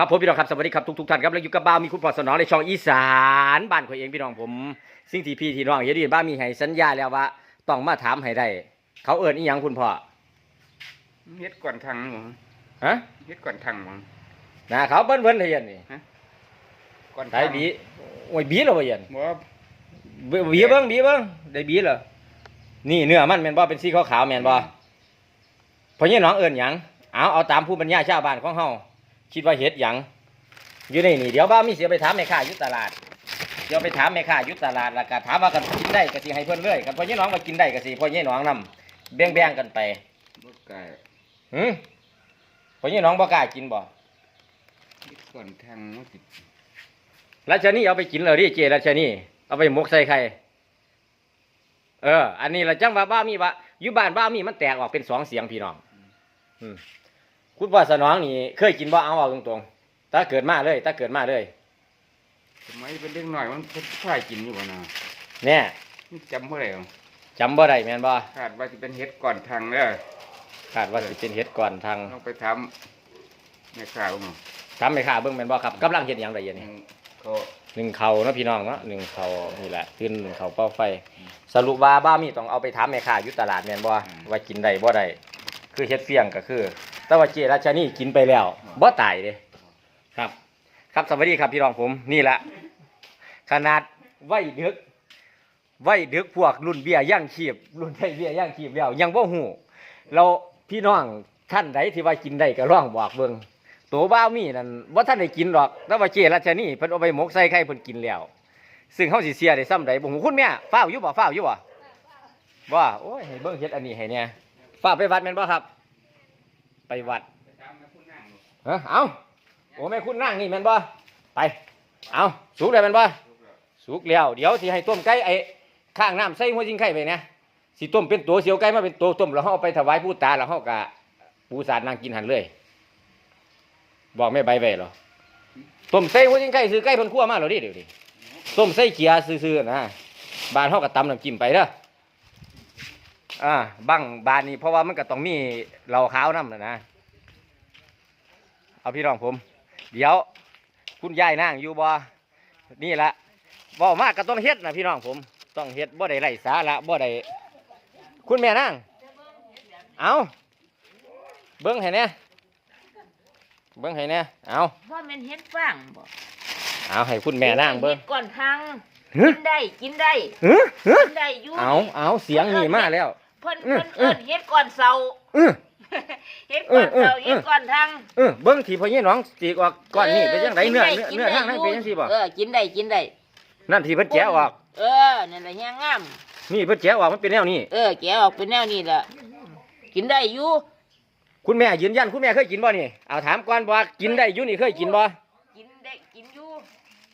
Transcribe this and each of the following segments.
ครับผมพี่น้องครับสวัสดีครับทุกทุกๆท่านครับแล้วอยู่กับบ้าวมีคุณพ่อสนองในช่องอีสานบ้านข่อยเองพี่น้องผมสิ่งที่พี่ที่น้องเฮ็ดดีบ้าวมีให้สัญญาแล้วว่าต้องมาถามให้ได้เขาเอิ้นอีหยังคุณพ่อเฮ็ดก่อนทางหมองฮะเฮ็ดก่อนทางหมองนะเขาเพิ่นเพิ่นเฮียนนี่ก่อนไทยบีโอ้ยบีแล้วบ่เฮียนบ่บีบีเบิ่งบีเบิ่งได้บีเหรอนี่เนื้อมันแม่นบ่เป็นสีขาวๆแม่นบ่พ่อใหญ่น้องเอิ้นหยังเอาเอาตามผู้บรรยายชาวบ้านของเฮา คิดว่าเฮ็ดหยังอยู่ในนี่เดี๋ยวบ้าวมีเสียไปถามแม่ค้าอยู่ตลาด เดี๋ยวไปถามแม่ค้าอยู่ตลาดแล้วก็ถามว่ากันกินได้ก็สิให้เพิ่นเลยกันพ่อใหญ่น้องว่ากินได้ก็สิพ่อใหญ่น้องนำแบ่งๆกันไปบ่กล้าหึพ่อใหญ่น้องบ่กล้ากินบ่เฮ็ดก่อนทางมันสิราชนีเอาไปกินเลยดิเจราชนีเอาไปหมกใส่ไข่เออ อันนี้ละจังว่าบ้ามีว่าอยู่บ้านบ้ามีมันแตกออกเป็นสองเสียงพี่น้อง อืม คุณพ่อสนองนี่เคยกินบ่เอาเอาตรงๆถ้าเกิดมาเลยถ้าเกิดมาเลยสมัยเป็นเด็กน้อยมันเพิ่นพายกินอยู่บ่น่ะแน่มันจำบ่ได้หรอกจำบ่ได้แม่นบ่คาดว่าสิเป็นเฮ็ดก่อนทางเด้อคาดว่าสิเป็นเฮ็ดก่อนทางลองไปถามแม่ค้าบ่ทำไม่ค่าเบิ่งแม่นบ่ครับกำลังเฮ็ดหยังได้อยู่นี่ก็หนึ่งเขาเนาะพี่น้องเนาะหนึ่งเขานี่แหละขึ้นหนึ่งเขาเป้าไฟ สรุปว่าบ้ามีต้องเอาไปถามแม่ค้าอยู่ตลาดแม่นบ่ว่ากินได้บ่ได้คือเฮ็ดเฟียงก็คือ แต่ว่าเจราชนี่กินไปแล้วบ่ตายเด้ครับ ครับสวัสดีครับพี่น้องผมนี่แหละขนาดไว้ดึกไว้ดึกพวกรุ่นเบี้ยย่างชีพรุ่นไทยเบี้ยย่างชีพแล้วยังบ่ฮู้เราพี่น้องท่านใดที่ว่ากินได้ก็ร้องบอกเบิ่งตัวบ้าวมีนั่นบ่ท่านได้กินหรอกแต่ว่าเจราชนี่เพิ่นเอาไปหมกใส่ไข่เพิ่นกินแล้วซึ่งเฮาสิเสียได้ซ้ำใดบ่ฮู้คุณแม่ฟ้าวอยู่บ่ฟ้าวอยู่บ่บ่โอ้ยให้เบิ่งเฮ็ดอันนี้ให้เนี่ยฟ้าวไปวัดแม่นบ่ครับ ไปวัดเอ้อเอาโอ้แม่คุณนั่งนี่แม่นบ่ไปเอาสุกแล้วแม่นบ่สุกแล้ว เดี๋ยวสิให้ต้มไก่ไอ้ข้างน้ำใส่หัวจิงไข่ไปเนี่ยสิต้มเป็นตัวเสียวไก่มาเป็นตัวต้มแล้วเฮาเอาไปถวายผู้ตาแล้วเฮาก็ปูสาดนางกินหันเลยบอกแม่ใบไว้เหรอต้มใส่หัวจิงไข่ซื้อไก่พิ่นคั่วมาแล้วดิเดี๋ยวดิต้มใส่เกียร์ซื่อๆนะบานเฮาก็ตำน้ำจิ้มไปเด้ออ่าบังบานนี้เพราะว่ามันก็ต้องมีเหล้าขาวนำนะนะ เอาพี่น้องผม เดี๋ยว คุณยายนั่งอยู่บ่นี่ละบ่มากก็ต้องเฮ็ดนะพี่น้องผม ต้องเฮ็ดบ่ได้ไร้สาระบ่ได้คุณแม่นั่งเอาเบิ้งให้แหน่เบิ้งให้แหน่เอาว่ามันเฮ็ดฟังบ่เอาให้คุณแม่นั่งเบิ้งฮ็ดก่อนทางฮึกินได้กินได้ฮึฮึกินได้อยู่เอาเอาเสียงนี่มาแล้วเพิ่นอื้อเพิ่นเอิ้นเฮ็ดก่อนเสา อื้อเฮ็ดก่อนเสาอื้ออื้อเฮ็ดก่อนทางเออเบิ้งที่พ่อยี่น้องจีกออกก้อนนี่เป็นจังไดเนื้อเนื้อเนื้อทางนั้นเป็นจังซี่บ่เออกินได้กินได้นั่นที่เพิ่นแกะออก เออนั่นแหละแฮงงามนี่เพิ่นแกะออกมันเป็นแนวนี้เออแกะออกเป็นแนวนี้ล่ะกินได้อยู่คุณแม่ยืนยันคุณแม่เคยกินบ่นี่เอาถามก่อนว่ากินได้อยู่นี่เคยกินบ่กินได้กินอยู่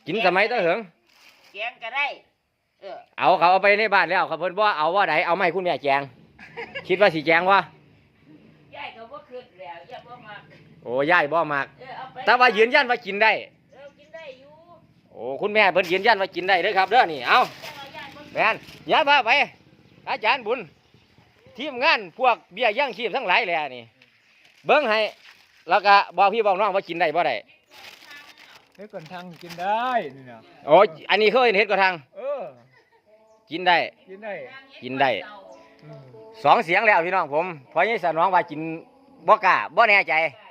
กินสมัยตะเหิงแกงก็ได้เออเอาเขาเอาไปในบ้านแล้วเขาเพิ่นว่าเอาว่าใดเอาไม่คุณแม่แจงคิดว่าสิแจงวะ ยายก็บ่คิดแล้วอย่าบ่มัก โอ้ยายบ่มาก เออเอาไปแต่ว่ายืนยันว่ากินได้ เออกินได้อยู่โอ้คุณแม่เพิ่นยืนยันว่ากินได้เด้อครับเด้อนี่ เอาแต่ว่ายายบ่แม่นอย่าพาไป อาจารย์บุญ ทีมงานพวกเบี้ยย่างชีพทั้งหลายแหละนี่ เบิ้งให้ แล้วก็บอกพี่บอกน้องว่ากินได้บ่ได้เฮ้ยก่อนทางกินได้นี่นะโอ้ยอันนี้เคยเห็นก็ทางเออ กินได้ กินได้กินได้ อืมสองเสียงแล้วพี่น้องผมเพราะยี่สน้องว่ากินบ่กล้าบ่แน่ใจโอ้ย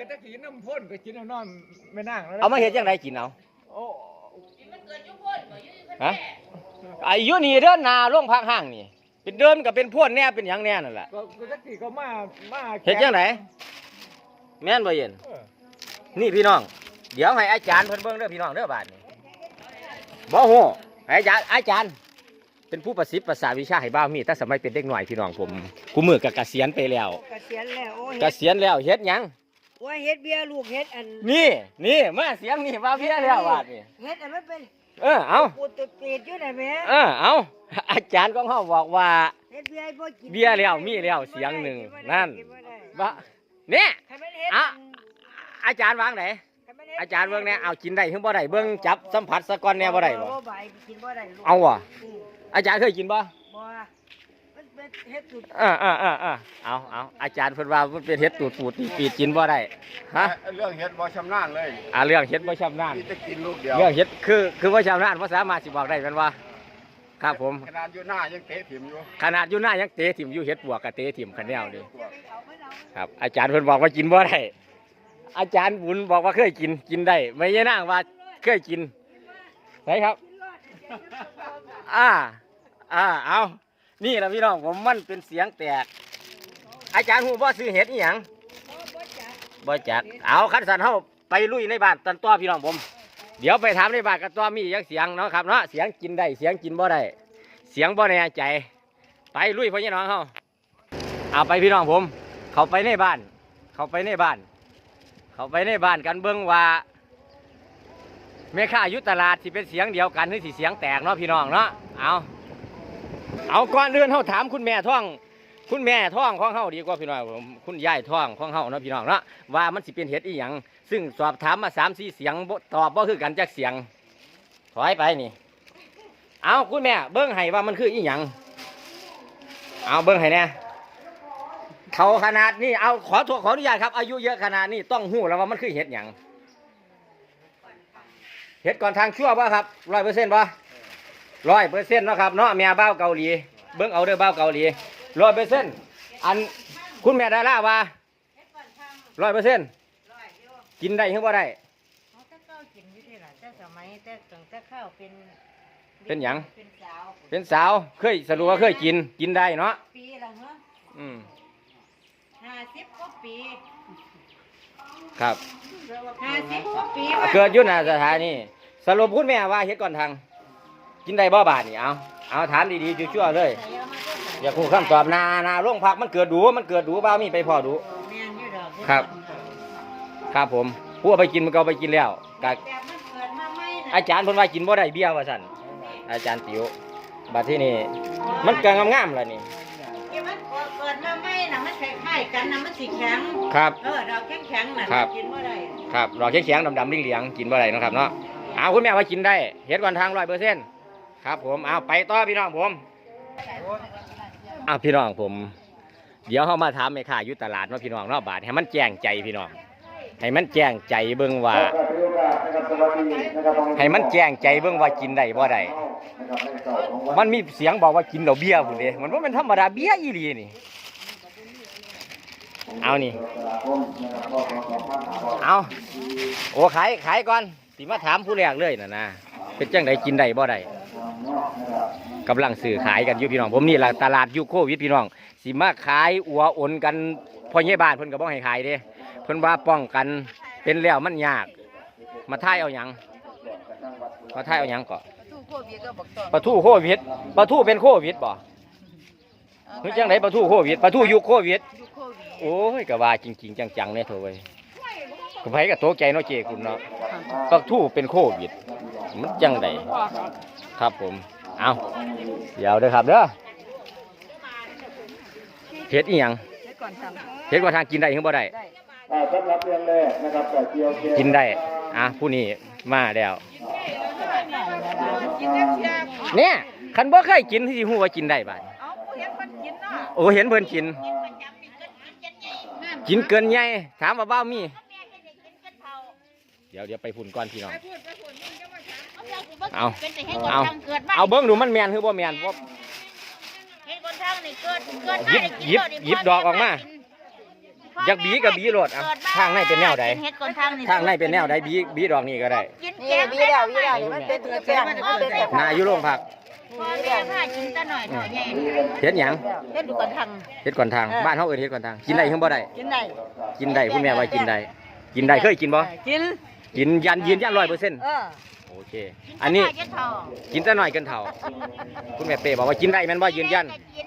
ก็จะกินน้ำพ่นก็กินน้ำนอนไม่นั่งแล้วนะเอามาเฮ็ดจังไดกินเอาโอ้มันเกิดอยู่พุ่นบ่อยู่ที่ฮะไอ้อยุนี่เดินหนาลงพักห้างนี่ เป็นเดินกับเป็นพวนแน่เป็นหยังแน่นั่นแหละก็ก็จะกี่ก็มามาเฮ็ดจังไดแม่นบ่เย็นเออนี่พี่น้อง เดี๋ยวให้อาจารย์เพิ่นเบิ่งเด้อพี่น้องเด้อบาดนี้บ่ฮู้ให้อาจารย์อาจารย์เป็นผู้ประสิทธิ์ประสาทวิชาให้บ้าวมีแต่สมัยเป็นเด็กหน่อยพี่น้องผมกูมือก็เกษียณไปแล้วเกษียณแล้วโอ้ยเกษียณแล้วเฮ็ดหยัง โอ้ยเฮ็ดเบียร์ลูกเฮ็ดอันนี่นี่มาเสียงนี่บ้าวเพียแล้วบาดนี้เฮ็ดอันมันเป็นเออเอาปูตุดตีดอยู่น่ะแม่เออเอาอาจารย์ของเฮาบอกว่า เฮ็ดเบียร์ให้บ่กินเบียร์แล้วมีแล้วเสียงหนึ่งกิบ่ได้นั่นกิบ่ได้ว่าเนี่ยคันมันเฮ็ดอะ อาจารย์วางไหนคันมันฮ็ดอาจารย์เบิ่งแน่เอากินได้ถึงบ่ได้เบิ่งจับสัมผัสสะก่อนแน่บ่ได้บ่บ่บ่กินบ่ได้ลูกเอาว่ะอืมอาจารย์เคยกินบ่บ่มัน เป็นเฮ็ดสุดเออเออเออเออเอาเอาอาจารย์เพิ่นว่ามันเป็นเห็ดตูดปูดนี่ปีดกินบ่ได้ฮะเรื่องเฮ็ดบ่ชำนาญเลยอ่าเรื่องเฮ็ดบ่ชำนาญมีแต่กินลูกเดียวเรื่องเฮ็ดคือคือบ่ชำนาญบ่สามารถสิบอกได้แม่นว่าครับผมขนาดอยู่หน้ายังเตะถิ่มอยู่ขนาดอยู่หน้ายังเตะถิ่มอยู่เฮ็ดบวกกับเตะถิ่มคะแนนนี่ครับ อาจารย์เพิ่นบอกว่ากินบ่ได้อาจารย์บุญบอกว่าเคยกินกินได้ไม่ใช่นางว่าเคยกินไหนครับ อ่า อ่าเอา นี่ละพี่น้องผมมันเป็นเสียงแตก อาจารย์หูบ่ซื้อเห็ดอีหยังบ่จักเอาคันสันเฮาไปลุยในบ้านตันตัวพี่น้องผม เดี๋ยวไปถามในบ้านกันตัวมีอยังเสียงเนาะครับเนาะเสียงกินได้เสียงกินบ่ได้เสียงบ่แน่ใจ ไปลุยพ่อยี่น้องเฮาเอาไปพี่น้องผม เขาไปในบ้าน เขาไปในบ้าน เขาไปในบ้านกันเบิ่งว่าแม่ค้าอยู่ตลาดสิเป็นเสียงเดียวกันหรือสิเสียงแตกเนาะพี่น้องเนาะเอา เอาก่อนเรื่อนเฮาถามคุณแม่ท่อง คุณแม่ท่องของเฮาดีกว่าพี่น้องผมคุณยายท่องของเฮาเนาะพี่น้องเนาะว่ามันสิเป็นเห็ดอีหยังซึ่งสอบถามมาสามสี่เสียงบ่ตอบบ่คือกันจักเสียง ถอยไปนี่ เอาคุณแม่ เบิ้งให้ว่ามันคืออีหยังเอาเบิ้งให้แน่เขาขนาดนี้เอาขอโทษขออนุญาตครับ อายุเยอะขนาดนี้ต้องหู้แล้วว่ามันคือเห็ดหยังเห็ดก่อนทางชั่วป่ะครับร้อยเปอร์เซ็นต์ป่ะ ร้อยเปอร์เซ็นต์นาะครับเนาะแม่เบ้าเกาหลีเบิ้งเอาเด้อเบ้าเกาหลีร้อยเปอร์เซ็นต์อันคุณแม่ดาราว่าร้อยเปอร์เซ็นต์กินได้หรือบ่ได้เขาจะเก้ากินอยู่ที่ล่ะแต่สมัยแต่ตั้งแต่ข้าวเป็นเป็นหยังเป็นสาวเป็นสาวเคยสรุปว่าเคยกินกินได้เนาะปีละเหรออืมห้าสิบกว่าปีครับห้าสิบกว่าปีเกิดอยุ่หนาสถานีสรุปคุณแม่ว่าเฮ็ดก่อนทาง กินได้บ่บาทนี่เอาเอาถามดีๆชั่วๆเลยใส่เอามาก็ใส่อย่าคู่คำตอบนานาโรงพักมันเกิดดูมันเกิดดูบ้ามีไปพอดูแม่นอยู่ดอกครับ ครับผมผู้เอาไปกินมันก็เอาไปกินแล้วกแบบมันเกิดมาไม่นะอาจารย์เพิ่นว่ากินบ่ได้เบี้ยว่าซั่นอาจารย์ติ๋วบัดที่นี่มันเกิงงามๆแล้วนี่ที่มันเกิดมาไม่นะมันคล้ายๆกันนะมันสีแข็งครับเออดอกแข็งๆน่ะครับกินบ่ได้ครับดอกแข็งๆดำๆเหลียงๆกินบ่ได้เนาะครับเนาะเอาคุณแม่ว่ากินได้เฮ็ดก่อนทาง100% ครับผมเอาไปต่อพี่น้องผมเอะพี่น้องผม เดี๋ยวเฮามาถามแม่ค้าอยู่ตลาดเนาพี่น้องเนาะบาดให้มันแจ้งใจพี่น้องให้มันแจ้งใจเบิ่งว่า ให้มันแจ้งใจเบิ่งว่ากินได้บ่ได้มันมีเสียงบอกว่ากินแล้วเบี้ยพุ่นเด้มันบ่แม่นธรรมดาเบี้ยอีหลีนี่เอานี่เอาโอ้ขายขายก่อนสิมาถามผู้แรกเลยน่ะนะเป็นจังไดกินได้บ่ได้ กำลังซื้อขายกันอยู่พี่น้อง ผมนี่แหละตลาดยุคโควิดพี่น้องสิมาขายอัวโอนกันพ่อใหญ่บ้านเพิ่นก็บ่ให้ขายเด้เพิ่นว่าป้องกันเป็นแล้วมันยาก มาท่ายเอาหยังมาท่ายเอาหยังก่อนปลาทูโควิดปลาทูเป็นโควิดบ่คือจังไดปลาทูโควิดปลาทูยุคโควิดโอ้ยก็ว่าจริง ๆ จังๆเนี่ยเถอะเว้ยก็ไปกับโตใจเนาะเจคุณเนาะปักทู่เป็นโควิดมันจังได ครับผม เอาเดี๋ยวเด้อครับเด้อเฮ็ดอีหยังเฮ็ดว่าทางกินได้หรือบ่ได้สำหรับเรื่องแรกนะครับก็เกี่ยวเกี่ยวกินได้ อะผู้นี้มาแล้วเนี่ยคันบ่เคยกินที่สิฮู้ว่ากินได้บาดโอ้เห็นเพิ่นกิน กินเกินใหญ่ถามว่าบ้าวมี เดี๋ยวเดี๋ยวไปพุ่นก่อนพี่น้อง เอาเป็นแต่ให้คนเอาทางเกิดมาเอาเบิ้งดูมันแมนหรือบ่แมนบ่ให้คนทางนี่เกิดเกิดหยิบหยิบหยิบดอกออกมาอยากบีกับบีโลดอะทางในเป็นแนวใดเฮ็ดคนทางนี่ทางในเป็นแนวใดบีบีดอกนี่ก็ได้กินนี่แกงบีแล้วบีแล้วนี่มันเป็นตัวแป้งมันเป็นแบบนาอยู่โรงพักพ่อแม่พากินตะหน่อยเถอะใหญ่เฮ็ดหยังเฮ็ดดูกันทางเฮ็ดก่อนทางบ้านเฮาเอิ้นเฮ็ดก่อนทางกินได้หรือบ่ได้กินได้กินได้คุณแม่ว่ากินได้กินได้เคยกินบ่กินกินยันยืนยัน100%เออ โอเค อันนี้กิตะหยจะทองกินแต่น้อยเกินเท่า คุณแม่เป้บอกว่ากินได้แม่นบ่ยืนยันกิน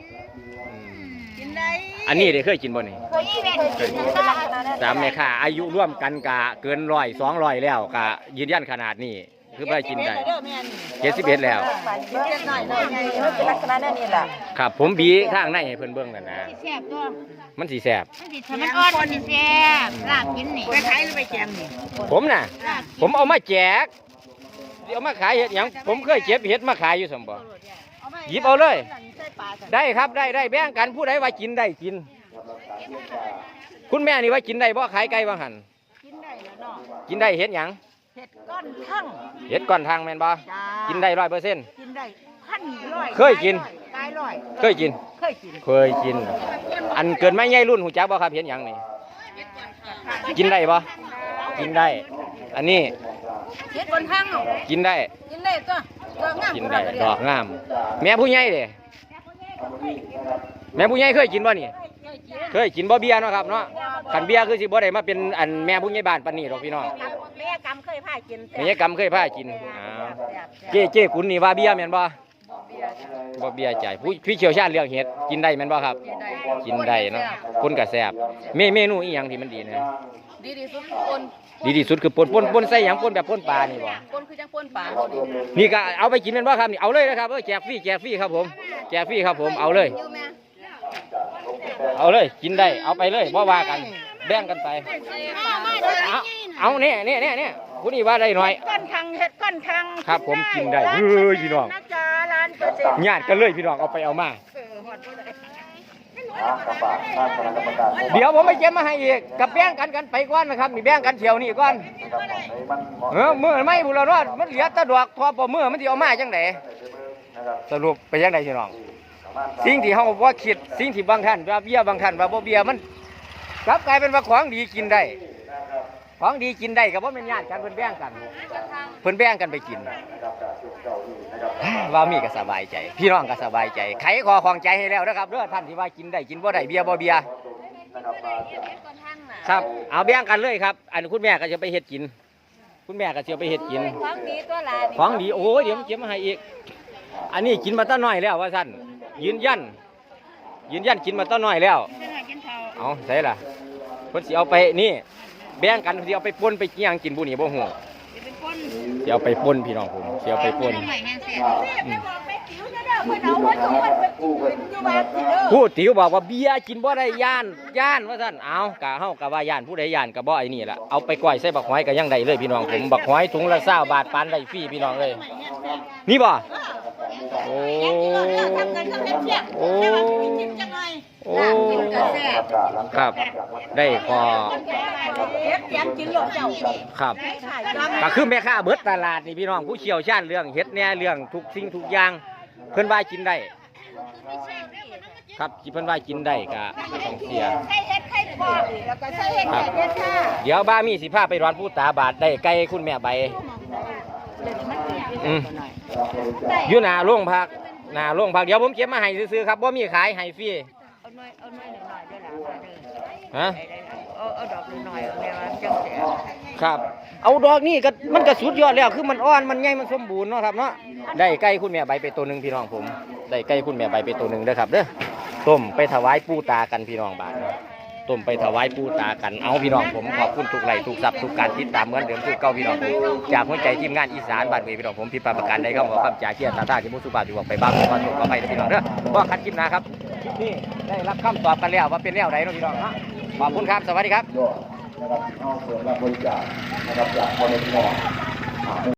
อืมกินได้อันนี้ได้เคยกินบ่นี่ เคยแม่กินนะตามแม่ค้าอายุร่วมกันกะเกินร้อยสองร้อยแล้วกะยืนยันขนาดนี้คือบ่ได้กินได้เจ็ดสิบเอ็ดแล้ว เจ็ดหน่อยหน่อยมันเป็นลักษณะนั้นนี่แหละครับ ผมบีข้างในให้เพิ่นเบิ่งกันนะสิแซ่บตัวมันสิแซ่บมันสิถ้ามันอ่อนมันสิแซ่บลาบกินนี่ไปขายหรือไปแจมนี่ผมน่ะลาบผมเอามาแจก เดี๋ยวมาขายเห็ดหยังผมเคยเก็บเห็ดมาขายอยู่สมบ่ หยิบเอาเลย ได้ครับได้ได้แบ่งกันผู้ใดว่ากินได้กิน คุณแม่นี่ว่ากินได้บ่ขายไก่ว่าหันแล้วเนาะกินได้เฮ็ดหยังเห็ดก้อนทั้งเฮ็ดก่อนทางแม่นบ่จ้ากินได้ร้อยเปอร์เซ็นต์ กินได้พันร้อยเคยกินกายร้อยเคยกิน เคยกินเคยกิน อันเกินไม่ใหญ่รุ่นหูจักบ่ครับเห็นหยังนี่กินได้บ่กินได้ อันนี้ เห็ดก้อนทั้งกินได้ กินได้ตัวตัวงามกินได้ดอกงาม แม่ผู้ใหญ่เด้แม่ผู้ใหญ่เคยกินบ่นี่ เคยกินบ่เบียร์เนาะครับเนาะคันเบียร์คือสิบ่ได้มาเป็นอันแม่ผู้ใหญ่บ้านปานนี้หรอกพี่น้องแม่กำเคยพากินแม่ยายกำเคยพากินอ้าวเจ้เจ้คุณนี่ว่าเบียร์แม่นบ่บ่เบียร์ใจผู้ผู้เชี่ยวชาญเรื่องเห็ดกินได้แม่นบ่ครับ กินได้เนาะคนก็แซ่บเมเมนูอีหยังที่มันดีนะดีที่สุดคือปน ดีที่สุดคือปนปนปนใส่หยังปนแบบปนปลานี่บ่ปนคือจังปนป่าเขาดินี่ก็เอาไปกินเป็นว่าครับนี่เอาเลยนะครับเออแจกฟรีแจกฟรีครับผมแจกฟรีครับผมเอาเลย อยู่แม่เอาเลยกินได้เอาไปเลยบ่ว่ากันแบ่งกันไป เอาเอาเนี่ยเนี่ยเนี่ยเนี่ยผู้นี้ว่าได้หน่อย ก้อนทังเห็ดก้อนทังครับผมกินได้เฮ้ยพี่น้อง นะจ๊ะร้านเปอร์เซ็นต์ญาติกันเลยพี่น้องเอาไปเอามา เออหอดบ่ได้ กระบะท่านคณะกรรมการเดี๋ยวผมไปเก็บมาให้อีกกับแบ่งกันกันไปก่อนนะครับนี่แบ่งกันเที่ยวนี่ก่อนเมาะเออมือไม่บุรอดมันเหลือตะดอกทอปอมือมันสิเอามาจังไดนสรุปไปจังไดพี่น้อง สิ่งที่เฮาบ่าคิดสิ่งที่บางท่านว่าเบียบางท่านว่าบ่เบียมันกลับกลายเป็นว่าของดีกินได้ของดีกินได้ก็บ่แม่นญาติกันเพิ่นแบ่งกันเพิ่นแบ่งกันไปกิน ว่ามีก็สบายใจ พี่น้องก็สบายใจไขคอของใจให้แล้วนะครับเด้อท่านที่ว่ากินได้กินบ่ได้เบียร์บ่เบียร์ครับเอาแบ่งกันเลยครับ อันคุณแม่ก็จะไปเฮ็ดกิน คุณแม่ก็จะไปเฮ็ดกิน ของดีตัวหลานของดีโอ้ยเดี๋ยวผมเก็บมาให้อีก อันนี้กินมาตั้งน้อยแล้วว่าท่านยืนยัน ยืนยันกินมาตั้งน้อยแล้วเอาใส่ล่ะเพิ่นสิเอาไปนี่ แบ่งกันสิเอาไปป่นไปเกี่ยงกินบุนี่บ่ฮู้สิ เอาไปป่นพี่น้องผมสิเอาไปป่นอืมผู้ติ๋วบอกว่าเบียร์กินบ่ได้ย่านย่านว่าซั่นเอากะเฮากะว่าย่านผู้ใดย่านก็บ่ไอ้นี่ล่ะเอาไปก้อยใส่บักหอยก็ยังได้เลยพี่น้องผมบักหอยถุงละ20บาทปานได้ฟรีพี่น้องเอ้ยนี่บ่โอ้โอ้ โอ้ ครับ ได้พอเห็ดยังกินหลงเจ้าครับก็คือแม่ค้าเบิดตลาดนี่พี่น้องผู้เชี่ยวชาญเรื่องเฮ็ดแหน่เรื่องทุกสิ่งทุกอย่าง เพิ่นว่ากินได้ ครับที่เพิ่นว่ากินได้ก็ต้องเสียใส่เห็ดไข่ปอกแล้วก็ใส่เห็ดครัไข่บเห็ดค่ะเดี๋ยวบ้ามีสิพาไปร้านผู้ตาบาทได้ไก่คุณแม่ใบอืมอยู่หน้าโรงพักหน้าโรงพักเดี๋ยวผมเก็บมาให้ซื้อๆครับบ่มีขายให้ฟรี อาหน่อยเอาหน่อยหน่อยได้หลายเด้อฮะ เอาเอาดอกหน่อยเอาแม่ว่าจังเสียครับ เอาดอกนี่ก็มันก็สุดยอดแล้วคือมันอ่อนมันใหญ่มันสมบูรณ์เนาะครับเนาะได้ไก่คุณแม่ใบไปตัวหนึ่งพี่น้องผมได้ไก่คุณแม่ใบไปตัวหนึ่งเด้อครับเด้อต้มไปถวายปู่ตากันพี่น้องบาทต้มไปถวายปู่ตากันเอาพี่น้องผมขอบคุณทุกไลค์ทุกซับทุกการติดตามเหมือนเดิมคือเก่าพี่น้องผมจากหัวใจทีมงานอีสานบ้านเวพี่น้องผมพิดประการใดก็ขอคำจ่าเกียรติตาตาที่มุสุบาที่บอกไปบ้างขอโทษขอไปนะพี่น้องเด้อก็คัดคลิปหนะครับ นี่ได้รับคำตอบกันแล้วว่าเป็นแนวไหนเนาะพี่น้องเนาะขอบคุณครับ สวัสดีครับนะครับเอาส่วนรับบริจาคนะครับจากบริษัท